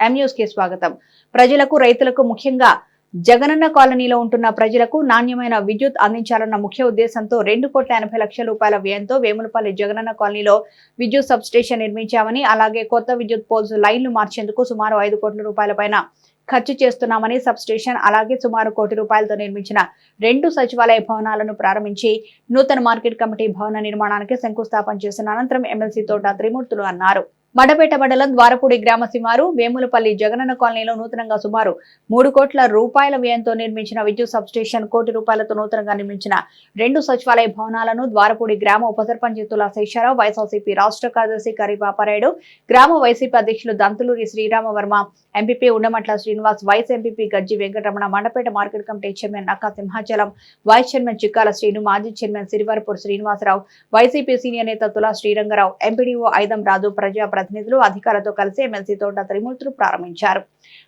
ఎం కి స్వాగతం. ప్రజలకు రైతులకు ముఖ్యంగా జగనన్న కాలనీలో ఉంటున్న ప్రజలకు నాణ్యమైన విద్యుత్ అందించాలన్న ముఖ్య ఉద్దేశంతో రెండు కోట్ల ఎనభై లక్షల రూపాయల వ్యయంతో వేములపల్లి జగనన్న కాలనీలో విద్యుత్ సబ్ స్టేషన్ నిర్మించామని అలాగే కొత్త విద్యుత్ పోల్స్ లైన్లు మార్చేందుకు సుమారు ఐదు కోట్ల రూపాయల పైన ఖర్చు చేస్తున్నామని సబ్ స్టేషన్ అలాగే సుమారు కోటి రూపాయలతో నిర్మించిన రెండు సచివాలయ భవనాలను ప్రారంభించి నూతన మార్కెట్ కమిటీ భవన నిర్మాణానికి శంకుస్థాపన చేసిన అనంతరం ఎమ్మెల్సీ తోట త్రిమూర్తులు అన్నారు. మడపేట మండలం ద్వారపూడి గ్రామ శివారు వేములపల్లి జగనన్న కాలనీలో నూతనంగా సుమారు మూడు కోట్ల రూపాయల వ్యయంతో నిర్మించిన విద్యుత్ సబ్ స్టేషన్ కోటి రూపాయలతో నూతనంగా నిర్మించిన రెండు సచివాలయ భవనాలను ద్వారపూడి గ్రామ ఉప సర్పంచ్ తులా శేషారావు వైఎస్ఆర్సీపీ రాష్ట్ర కార్యదర్శి కరీపాపారాయుడు గ్రామ వైసీపీ అధ్యక్షులు Dantuluri Sriramavarma MPP Undamatla Srinivas vice MPP Gajji Venkataramana Mandapeta market committee chairman Nakka Simhachalam vice chairman Chikkala Srinu మాజీ chairman Sirivarapur Srinivasarao YCP senior నేత తులా శ్రీరంగరావు ఎంపీడీఓ ఐదం రాజు ప్రజా ప్రతినిధులు అధికారులతో కలిసి ఎమ్మెల్సీ తోట త్రిమూర్తులు ప్రారంభించారు.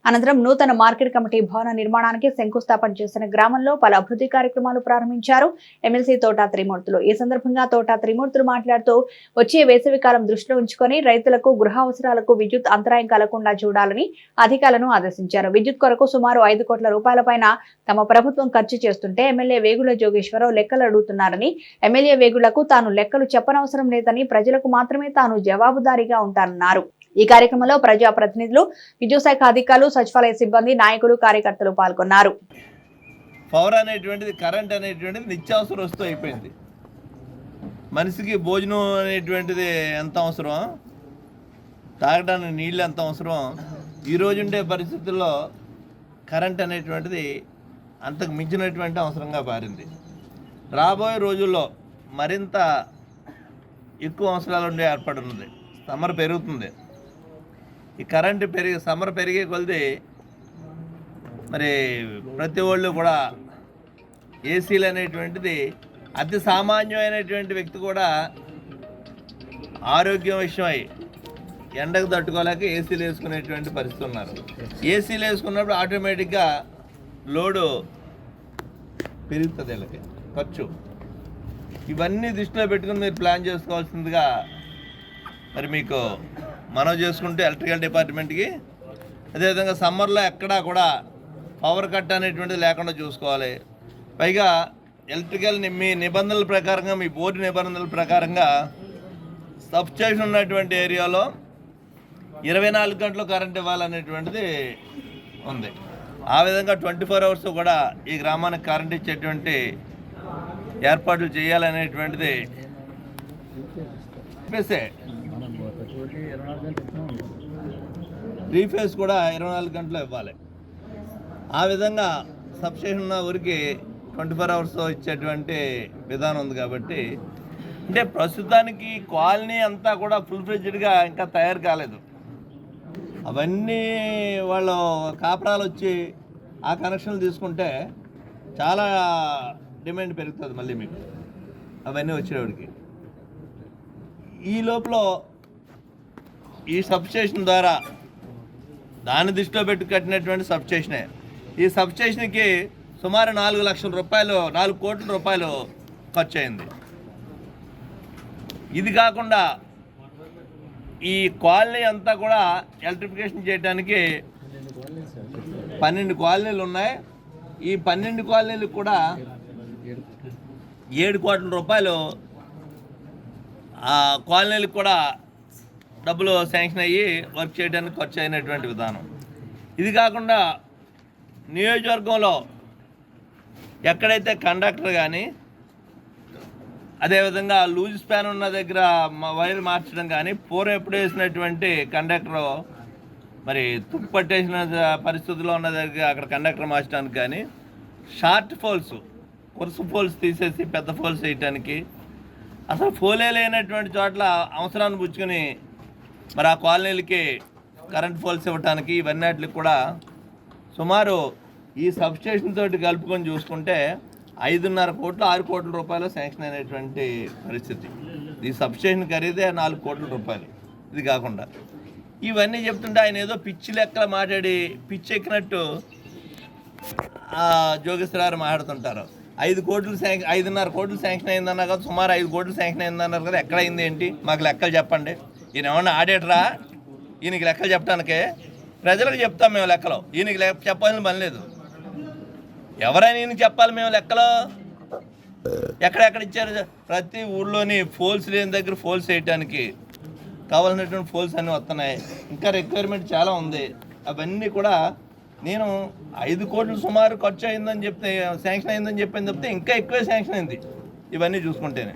అనంతరం నూతన మార్కెట్ కమిటీ భవన నిర్మాణానికి శంకుస్థాపన చేసిన గ్రామంలో పలు అభివృద్ధి కార్యక్రమాలు ప్రారంభించారు ఎమ్మెల్సీ తోట త్రిమూర్తులు ఈ సందర్భంగా తోట త్రిమూర్తులు మాట్లాడుతూ వచ్చే వేసవికాలం దృష్టిలో ఉంచుకొని రైతులకు గృహ అవసరాలకు విద్యుత్ అంతరాయం కలగకుండా చూడాలని అధికారులను ఆదేశించారు. విద్యుత్ కొరకు సుమారు ఐదు కోట్ల రూపాయల పైన తమ ప్రభుత్వం ఖర్చు చేస్తుంటే ఎమ్మెల్యే వేగుల జోగేశ్వరరావు లెక్కలు అడుగుతున్నారని ఎమ్మెల్యే వేగులకు తాను లెక్కలు చెప్పనవసరం లేదని ప్రజలకు మాత్రమే తాను జవాబుదారీగా ఉంటారు చేస్తారన్నారు ఈ కార్యక్రమంలో ప్రజా ప్రతినిధులు విద్యుత్ శాఖ అధికారులు సచివాలయ సిబ్బంది నాయకులు కార్యకర్తలు పాల్గొన్నారు. పవర్ అనేటువంటిది కరెంట్ అనేటువంటిది నిత్యావసర వస్తువు అయిపోయింది. మనిషికి భోజనం అనేటువంటిది ఎంత అవసరం? తాగడానికి నీళ్ళు ఎంత అవసరం? ఈ రోజుండే పరిస్థితుల్లో కరెంట్ అనేటువంటిది అంతకు మించినటువంటి అవసరంగా మారింది. రాబోయే రోజుల్లో మరింత ఎక్కువ అవసరాలు ఉండే ఉన్నది సమ్మర్ పెరుగుతుంది. ఈ కరెంటు పెరిగి సమ్మర్ పెరిగే కొలిది మరి ప్రతి వాళ్ళు కూడా ఏసీలు అనేటువంటిది అతి సామాన్యమైనటువంటి వ్యక్తి కూడా ఆరోగ్యం విషయమై ఎండకు తట్టుకోలేక ఏసీలు వేసుకునేటువంటి పరిస్థితి ఉన్నారు. ఏసీలు వేసుకున్నప్పుడు ఆటోమేటిక్గా లోడు పెరుగుతుంది వీళ్ళకి ఖర్చు. ఇవన్నీ దృష్టిలో పెట్టుకుని మీరు ప్లాన్ చేసుకోవాల్సిందిగా మరి మీకు మనం చేసుకుంటే ఎలక్ట్రికల్ డిపార్ట్మెంట్కి. అదేవిధంగా సమ్మర్లో ఎక్కడా కూడా పవర్ కట్ అనేటువంటిది లేకుండా చూసుకోవాలి. పైగా ఎలక్ట్రికల్ మీ నిబంధనల ప్రకారంగా మీ బోర్డు నిబంధనల ప్రకారంగా సబ్స్టేషన్ ఉన్నటువంటి ఏరియాలో ఇరవై నాలుగు గంటలు కరెంట్ ఇవ్వాలనేటువంటిది ఉంది. ఆ విధంగా ట్వంటీ ఫోర్ అవర్స్ కూడా ఈ గ్రామానికి కరెంట్ ఇచ్చేటువంటి ఏర్పాట్లు చేయాలనేటువంటిది చెప్పేసే రీఫేస్ కూడా ఇరవై నాలుగు గంటలు ఇవ్వాలి. ఆ విధంగా సబ్స్టేషన్ ఉన్న ఊరికి ట్వంటీ ఫోర్ అవర్స్ ఇచ్చేటువంటి విధానం ఉంది కాబట్టి అంటే ప్రస్తుతానికి కాలనీ అంతా కూడా ఫుల్ ఫ్లెడ్జ్డ్గా ఇంకా తయారు కాలేదు. అవన్నీ వాళ్ళు కాపురాలు వచ్చి ఆ కనెక్షన్లు తీసుకుంటే చాలా డిమాండ్ పెరుగుతుంది మళ్ళీ మీకు. అవన్నీ వచ్చేవాడికి. ఈ లోపల ఈ సబ్స్టేషన్ ద్వారా దాన్ని దృష్టిలో పెట్టి కట్టినటువంటి సబ్స్టేషనే ఈ సబ్స్టేషన్కి సుమారు నాలుగు లక్షల రూపాయలు నాలుగు కోట్ల రూపాయలు ఖర్చు అయింది ఇది కాకుండా ఈ కాలనీ అంతా కూడా ఎలక్ట్రిఫికేషన్ చేయడానికి పన్నెండు కాలనీలు ఉన్నాయి. ఈ పన్నెండు కాలనీలకు కూడా ఏడు కోట్ల రూపాయలు ఆ కాలనీలకు కూడా డబ్బులు శాంక్షన్ అయ్యి వర్క్ చేయడానికి ఖర్చు అయినటువంటి విధానం. ఇది కాకుండా నియోజకవర్గంలో ఎక్కడైతే కండక్టర్ కానీ అదేవిధంగా లూజ్ స్పాన్ ఉన్న దగ్గర వైర్ మార్చడం కానీ పూర్వం ఎప్పుడు వేసినటువంటి కండక్టర్ మరి తుప్పు పట్టేసిన పరిస్థితుల్లో ఉన్న దగ్గర అక్కడ కండక్టర్ మార్చడానికి కానీ షార్ట్ ఫోల్స్ కొరుసు ఫోల్స్ తీసేసి పెద్ద ఫోల్స్ వేయటానికి అసలు ఫోలే లేనటువంటి చోట్ల అవసరాన్ని పుచ్చుకొని మరి ఆ కాలనీలకి కరెంట్ ఫోల్స్ ఇవ్వటానికి ఇవన్నిటికి కూడా సుమారు ఈ సబ్స్టేషన్ తోటి కలుపుకొని చూసుకుంటే ఐదున్నర కోట్లు ఆరు కోట్ల రూపాయలు శాంక్షన్ అయినటువంటి పరిస్థితి. ఈ సబ్స్టేషన్ ఖరీదే నాలుగు కోట్ల రూపాయలు. ఇది కాకుండా. ఇవన్నీ చెప్తుంటే ఆయన ఏదో పిచ్చి లెక్కలు మాట్లాడి పిచ్చి ఎక్కినట్టు జోగేశ్వరారు మాట్లాడుతుంటారు. ఐదు కోట్లు శాంక్షన్ ఐదున్నర కోట్లు శాంక్షన్ అయిందన్నారు కదా సుమారు ఐదు కోట్లు శాంక్షన్ అయిందన్నారు కదా ఎక్కడ ఏంటి? మాకు లెక్కలు చెప్పండి. ఈయన ఏమన్నా ఆడేటరా ఈయనకి లెక్కలు చెప్పడానికి? ప్రజలకు చెప్తాం మేము లెక్కలో. ఈయనకి లెక్క చెప్పాల్సిన పని లేదు. ఎవరైనా ఈయనకి చెప్పాలి మేము లెక్కలో? ఎక్కడెక్కడ ఇచ్చారు? ప్రతి ఊళ్ళోని ఫోల్స్ లేని దగ్గర ఫోల్స్ వేయటానికి కావాల్సినటువంటి ఫోల్స్ అన్నీ వస్తున్నాయి. ఇంకా రిక్వైర్మెంట్ చాలా ఉంది. అవన్నీ కూడా నేను ఐదు కోట్లు సుమారు ఖర్చు అయిందని చెప్తే శాంక్షన్ అయిందని చెప్పింది చెప్తే ఇంకా ఎక్కువే శాంక్షన్ అయింది. ఇవన్నీ చూసుకుంటేనే.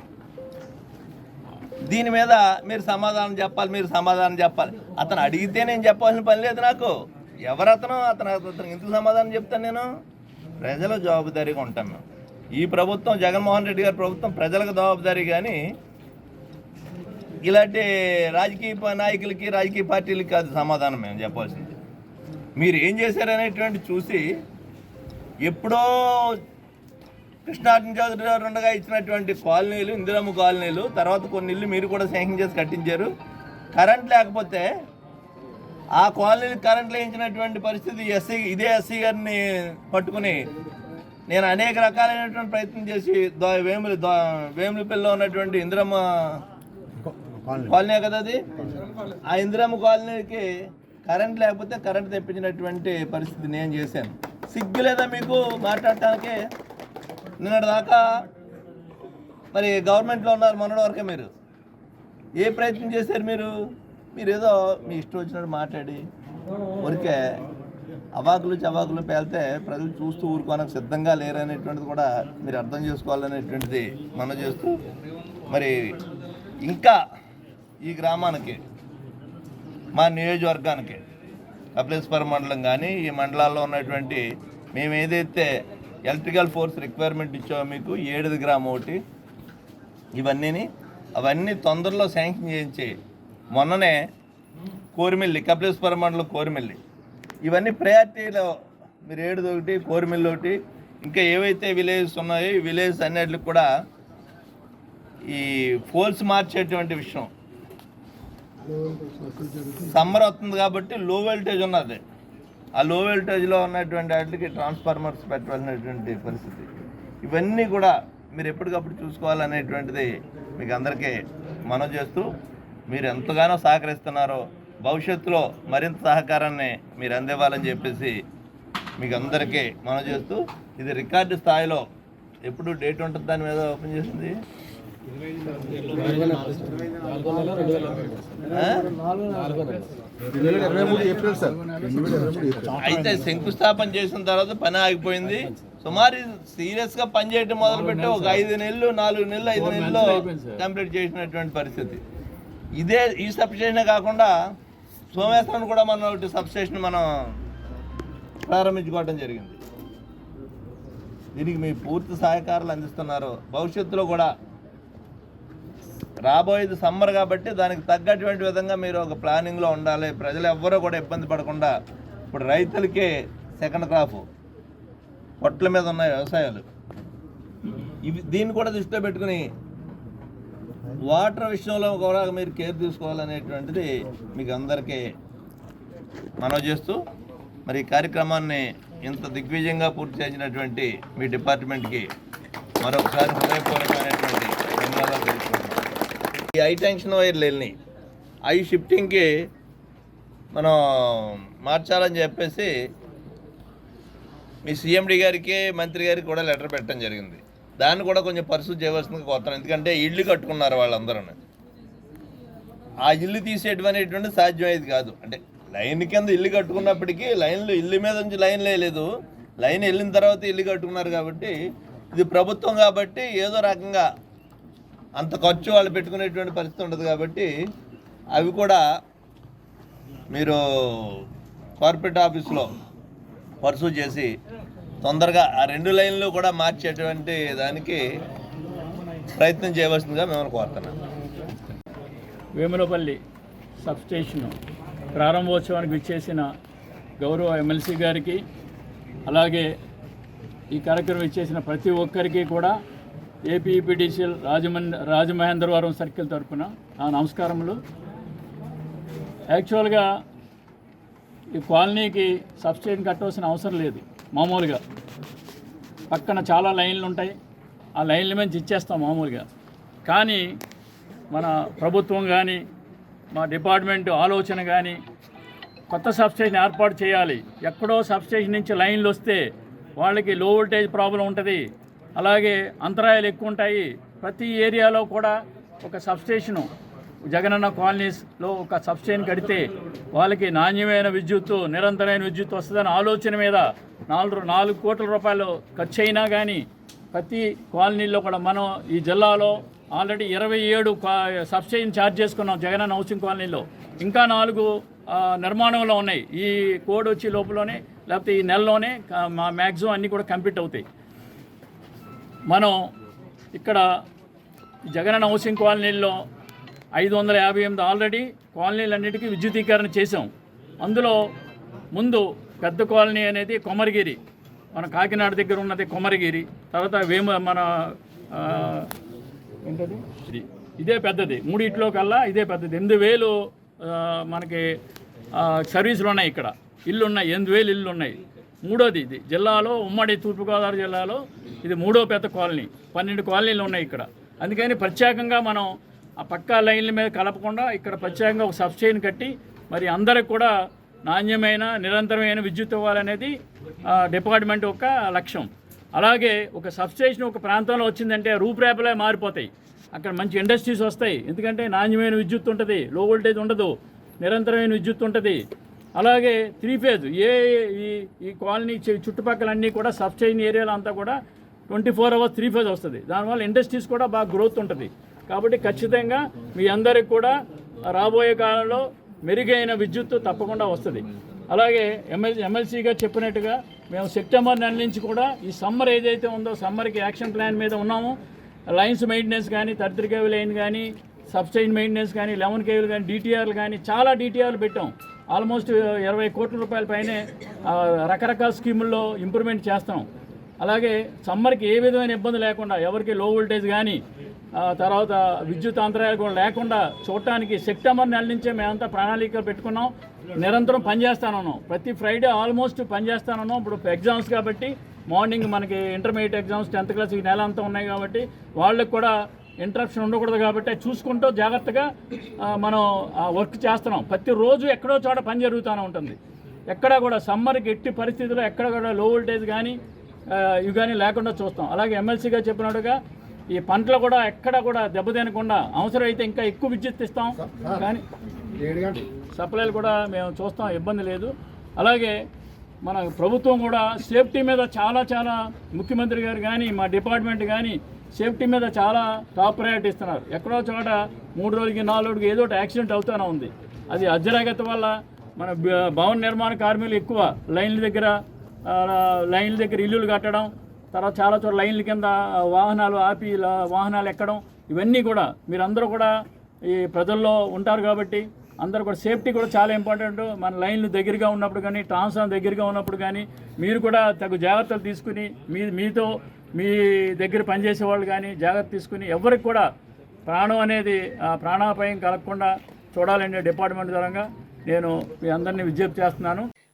దీని మీద మీరు సమాధానం చెప్పాలి మీరు సమాధానం చెప్పాలి. అతను అడిగితే నేను చెప్పాల్సిన పని లేదు నాకు. ఎవరు అతను అతను అతను ఎందుకు సమాధానం చెప్తాను నేను. ప్రజల జవాబుదారీగా ఉంటాను మేము ఈ ప్రభుత్వం జగన్మోహన్ రెడ్డి గారి ప్రభుత్వం ప్రజలకు జవాబుదారీ కానీ ఇలాంటి రాజకీయ నాయకులకి రాజకీయ పార్టీలకి కాదు సమాధానం మేము చెప్పాల్సింది. మీరు ఏం చేశారనేటువంటి చూసి ఎప్పుడో కృష్ణార్జున ఉండగా ఇచ్చినటువంటి కాలనీలు ఇందిరమ్మ కాలనీలు తర్వాత కొన్ని ఇల్లు మీరు కూడా శాంక్షన్ చేసి కట్టించారు. కరెంట్ లేకపోతే ఆ కాలనీకి కరెంట్ లేయించినటువంటి పరిస్థితి ఎస్సీ ఇదే ఎస్సీ గారిని పట్టుకుని నేను అనేక రకాలైనటువంటి ప్రయత్నం చేసి దో వేములు వేములపల్లిలో ఉన్నటువంటి ఇందిరమ్మ కాలనీ కదా అది? ఆ ఇందిరమ్మ కాలనీకి కరెంట్ లేకపోతే కరెంట్ తెప్పించినటువంటి పరిస్థితి నేను చేశాను. సిగ్గు లేదా మీకు మాట్లాడటానికి? నిన్నటి దాకా మరి గవర్నమెంట్లో ఉన్నారు మొన్నటి వరకే మీరు. ఏ ప్రయత్నం చేశారు మీరు? మీరు ఏదో మీ ఇష్టం వచ్చినట్టు మాట్లాడి. ఊరికే అవాకులు చవాకులు పేలితే ప్రజలు చూస్తూ ఊరుకోవడానికి సిద్ధంగా లేరనేటువంటిది కూడా మీరు అర్థం చేసుకోవాలనేటువంటిది మనం చేస్తూ. మరి ఇంకా ఈ గ్రామానికి మా నియోజకవర్గానికి కపిలేశ్వరం మండలం కానీ ఈ మండలాల్లో ఉన్నటువంటి మేము ఏదైతే ఎలక్ట్రికల్ ఫోర్స్ రిక్వైర్మెంట్ ఇచ్చామో మీకు? ఏడుది గ్రామ్ ఒకటి. ఇవన్నీని అవన్నీ తొందరలో శాంక్షన్ చేయించి మొన్ననే కోరిమిల్లి కపిలేశ్వరం మండలం కోరిమిల్లి. ఇవన్నీ ప్రయారిటీలో మీరు ఏడుది ఒకటి కోరిమిల్లి ఒకటి ఇంకా ఏవైతే విలేజెస్ ఉన్నాయో ఈ విలేజెస్ అన్నిటికి కూడా ఈ ఫోల్స్ మార్చేటువంటి విషయం. సమ్మర్ వస్తుంది కాబట్టి లో వోల్టేజ్ ఉన్నది. ఆ లో వోల్టేజ్లో ఉన్నటువంటి వాటికి ట్రాన్స్ఫార్మర్స్ పెట్టాల్సినటువంటి పరిస్థితి. ఇవన్నీ కూడా మీరు ఎప్పటికప్పుడు చూసుకోవాలనేటువంటిది మీకు అందరికీ మనం చేస్తూ మీరు ఎంతగానో సహకరిస్తున్నారో భవిష్యత్తులో మరింత సహకారాన్ని మీరు అందివ్వాలని చెప్పేసి మీకు అందరికీ మనం చేస్తూ ఇది రికార్డు స్థాయిలో ఎప్పుడు డేట్ ఉంటుంది దాని మీద ఓపెన్ చేసింది? అయితే శంకుస్థాపన చేసిన తర్వాత పని ఆగిపోయింది. సుమారు సీరియస్గా పనిచేయడం మొదలుపెట్టి ఒక ఐదు నెలలు నాలుగు నెలలు ఐదు నెలల్లో కంప్లీట్ చేసినటువంటి పరిస్థితి. ఇదే ఈ సబ్స్టేషన్ కాకుండా సోమేశ్వరం కూడా మనం ఒకటి సబ్స్టేషన్ మనం ప్రారంభించుకోవడం జరిగింది. దీనికి మీ పూర్తి సహకారాలు అందిస్తున్నారు. భవిష్యత్తులో కూడా రాబోయేది సమ్మర్ కాబట్టి దానికి తగ్గటువంటి విధంగా మీరు ఒక ప్లానింగ్లో ఉండాలి. ప్రజలు ఎవ్వరూ కూడా ఇబ్బంది పడకుండా ఇప్పుడు రైతులకే సెకండ్ క్రాప్ పొట్ల మీద ఉన్న వ్యవసాయాలు. ఇవి దీన్ని కూడా దృష్టిలో పెట్టుకుని వాటర్ విషయంలో కూడా మీరు కేర్ తీసుకోవాలనేటువంటిది మీకు అందరికీ మనవి చేస్తూ మరి ఈ కార్యక్రమాన్ని ఇంత దిగ్విజయంగా పూర్తి చేసినటువంటి మీ డిపార్ట్మెంట్కి మరొకసారి హృదయపూర్వకమైనటువంటి ధన్యవాదాలు హై టెన్షన్ వైర్లు వెళ్ళినాయి అవి షిఫ్టింగ్కి మనం మార్చాలని చెప్పేసి మీ సీఎండి గారికి మంత్రి గారికి కూడా లెటర్ పెట్టడం జరిగింది. దాన్ని కూడా కొంచెం పరిస్థితి చేయవలసింది కోరుతాను ఎందుకంటే ఇల్లు కట్టుకున్నారు వాళ్ళందరూ ఆ ఇల్లు తీసేయడం సాధ్యమయ్యేది కాదు. అంటే లైన్ కింద ఇల్లు కట్టుకున్నప్పటికీ లైన్లు ఇల్లు మీద నుంచి లైన్ లేదు లైన్ వెళ్ళిన తర్వాత ఇల్లు కట్టుకున్నారు కాబట్టి ఇది ప్రభుత్వం కాబట్టి ఏదో రకంగా అంత ఖర్చు వాళ్ళు పెట్టుకునేటువంటి పరిస్థితి ఉండదు కాబట్టి అవి కూడా మీరు కార్పొరేట్ ఆఫీస్లో పర్సూ చేసి తొందరగా ఆ రెండు లైన్లు కూడా మార్చేటువంటి దానికి ప్రయత్నం చేయవలసిందిగా మిమ్మల్ని కోరుతున్నాం వేములపల్లి సబ్స్టేషన్ ప్రారంభోత్సవానికి ఇచ్చేసిన గౌరవ ఎమ్మెల్సీ గారికి అలాగే ఈ కార్యక్రమం ఇచ్చేసిన ప్రతి ఒక్కరికి కూడా ఏపీఈపీడీసీఎల్ రాజమండ్రి రాజమహేంద్రవరం సర్కిల్ తరఫున నా నమస్కారములు. యాక్చువల్గా ఈ కాలనీకి సబ్స్టేషన్ కట్టవలసిన అవసరం లేదు మామూలుగా. పక్కన చాలా లైన్లు ఉంటాయి ఆ లైన్ల మీద ఇచ్చేస్తాం మామూలుగా. కానీ మన ప్రభుత్వం కానీ మా డిపార్ట్మెంట్ ఆలోచన కానీ కొత్త సబ్స్టేషన్ ఏర్పాటు చేయాలి. ఎక్కడో సబ్స్టేషన్ నుంచి లైన్లు వస్తే వాళ్ళకి లో వోల్టేజ్ ప్రాబ్లం ఉంటుంది. అలాగే అంతరాయాలు ఎక్కువ ఉంటాయి. ప్రతి ఏరియాలో కూడా ఒక సబ్స్టేషను జగనన్న కాలనీస్లో ఒక సబ్స్టేషన్ కడితే వాళ్ళకి నాణ్యమైన విద్యుత్తు నిరంతరమైన విద్యుత్ వస్తుందనే ఆలోచన మీద నాలుగు నాలుగు కోట్ల రూపాయలు ఖర్చు అయినా కానీ ప్రతి కాలనీలో కూడా మనం ఈ జిల్లాలో ఆల్రెడీ ఇరవై ఏడు సబ్సిడీని ఛార్జ్ చేసుకున్నాం జగనన్న హౌసింగ్ కాలనీలో. ఇంకా నాలుగు నిర్మాణంలో ఉన్నాయి. ఈ కోడ్ వచ్చే లోపలనే లేకపోతే ఈ నెలలోనే మా మ్యాక్సిమం అన్నీ కూడా కంప్లీట్ అవుతాయి. మనం ఇక్కడ జగనన్న హౌసింగ్ కాలనీల్లో ఐదు వందల యాభై ఎనిమిది ఆల్రెడీ కాలనీలన్నిటికీ విద్యుదీకరణ చేసాం అందులో ముందు పెద్ద కాలనీ అనేది కొమరగిరి. మన కాకినాడ దగ్గర ఉన్నది కొమరగిరి. తర్వాత వేమ మన ఏంటది? ఇది ఇదే పెద్దది. మూడిట్లో కల్లా ఇదే పెద్దది. ఎనిమిది వేలు మనకి సర్వీసులు ఉన్నాయి ఇక్కడ. ఇల్లు ఉన్నాయి ఎనిమిది వేలు ఇల్లు ఉన్నాయి మూడోది ఇది. జిల్లాలో ఉమ్మడి తూర్పుగోదావరి జిల్లాలో ఇది మూడో పెద్ద కాలనీ. పన్నెండు కాలనీలు ఉన్నాయి ఇక్కడ. అందుకని ప్రత్యేకంగా మనం ఆ పక్కా లైన్ల మీద కలపకుండా ఇక్కడ ప్రత్యేకంగా ఒక సబ్స్టేషన్ కట్టి మరి అందరికి కూడా నాణ్యమైన నిరంతరమైన విద్యుత్ ఇవ్వాలనేది డిపార్ట్మెంట్ యొక్క లక్ష్యం. అలాగే ఒక సబ్స్టేషన్ ఒక ప్రాంతంలో వచ్చిందంటే రూపురేపలే మారిపోతాయి. అక్కడ మంచి ఇండస్ట్రీస్ వస్తాయి. ఎందుకంటే నాణ్యమైన విద్యుత్ ఉంటుంది లో వోల్టేజ్ ఉండదు నిరంతరమైన విద్యుత్ ఉంటుంది. అలాగే త్రీ ఫేజ్ ఏ ఈ ఈ కాలనీ చుట్టుపక్కల చుట్టుపక్కలన్నీ కూడా సబ్స్టేషన్ ఏరియాలో అంతా కూడా twenty four hours three phase వస్తుంది. దానివల్ల ఇండస్ట్రీస్ కూడా బాగా గ్రోత్ ఉంటుంది. కాబట్టి ఖచ్చితంగా మీ అందరికి కూడా రాబోయే కాలంలో మెరుగైన విద్యుత్ తప్పకుండా వస్తుంది. అలాగే ఎమ్మెల్ ఎమ్మెల్సీగా చెప్పినట్టుగా మేము సెప్టెంబర్ నెల నుంచి కూడా ఈ సమ్మర్ ఏదైతే ఉందో సమ్మర్కి యాక్షన్ ప్లాన్ మీద ఉన్నాము. లైన్స్ మెయింటెనెన్స్ కానీ థర్టీ కేవీ లైన్ కానీ సబ్స్టైన్ మెయింటెనెన్స్ కానీ లెవెన్ కేవీలు కానీ డిటిఆర్లు కానీ చాలా డిటిఆర్లు పెట్టాం. ఆల్మోస్ట్ ఇరవై కోట్ల రూపాయల పైనే రకరకాల స్కీముల్లో ఇంప్రూవ్మెంట్ చేస్తాం. అలాగే సమ్మర్కి ఏ విధమైన ఇబ్బంది లేకుండా ఎవరికి లో వోల్టేజ్ కానీ తర్వాత విద్యుత్ అంతరాయాలు కూడా లేకుండా చూడటానికి సెప్టెంబర్ నెల నుంచే మేమంతా ప్రణాళికలు పెట్టుకున్నాం. నిరంతరం పనిచేస్తానున్నాం ప్రతి ఫ్రైడే ఆల్మోస్ట్ పనిచేస్తానున్నాం ఇప్పుడు ఎగ్జామ్స్ కాబట్టి మార్నింగ్ మనకి ఇంటర్మీడియట్ ఎగ్జామ్స్ టెన్త్ క్లాస్ ఈ నెల అంతా ఉన్నాయి కాబట్టి వాళ్ళకి కూడా ఇంటరప్షన్ ఉండకూడదు కాబట్టి చూసుకుంటూ జాగ్రత్తగా మనం వర్క్ చేస్తున్నాం. ప్రతిరోజు ఎక్కడో చోట పని జరుగుతూనే ఉంటుంది. ఎక్కడ కూడా సమ్మర్కి ఎట్టి పరిస్థితుల్లో ఎక్కడ కూడా లో వోల్టేజ్ కానీ కానీ లేకుండా చూస్తాం. అలాగే ఎమ్మెల్సీగా చెప్పినట్టుగా ఈ పంటలు కూడా ఎక్కడ కూడా దెబ్బతినకుండా అవసరమైతే ఇంకా ఎక్కువ విద్యుత్ ఇస్తాం. కానీ సప్లైలు కూడా మేము చూస్తాం ఇబ్బంది లేదు. అలాగే మన ప్రభుత్వం కూడా సేఫ్టీ మీద చాలా చాలా ముఖ్యమంత్రి గారు కానీ మా డిపార్ట్మెంట్ కానీ సేఫ్టీ మీద చాలా టాప్ ప్రయారిటీ ఇస్తున్నారు. ఎక్కడో చోట మూడు రోజులకి నాలుగు రోజులకి ఏదో ఒకటి యాక్సిడెంట్ అవుతూనే ఉంది. అది అజ్జరాగత వల్ల మన భవన నిర్మాణ కార్మికులు ఎక్కువ లైన్ల దగ్గర లైన్ల దగ్గర ఇల్లులు కట్టడం తర్వాత చాలా చోట్ల లైన్ల కింద వాహనాలు ఆపి వాహనాలు ఎక్కడం ఇవన్నీ కూడా మీరందరూ కూడా ఈ ప్రజల్లో ఉంటారు కాబట్టి అందరూ కూడా సేఫ్టీ కూడా చాలా ఇంపార్టెంట్. మన లైన్లు దగ్గరగా ఉన్నప్పుడు కానీ ట్రాన్స్ఫార్మర్ దగ్గరగా ఉన్నప్పుడు కానీ మీరు కూడా తగు జాగ్రత్తలు తీసుకుని మీ మీతో మీ దగ్గర పనిచేసే వాళ్ళు కానీ జాగ్రత్త తీసుకుని ఎవరికి కూడా ప్రాణం అనేది ఆ, ప్రాణాపాయం కలగకుండా చూడాలనే డిపార్ట్మెంట్ పరంగా నేను మీ అందరినీ విజ్ఞప్తి చేస్తున్నాను.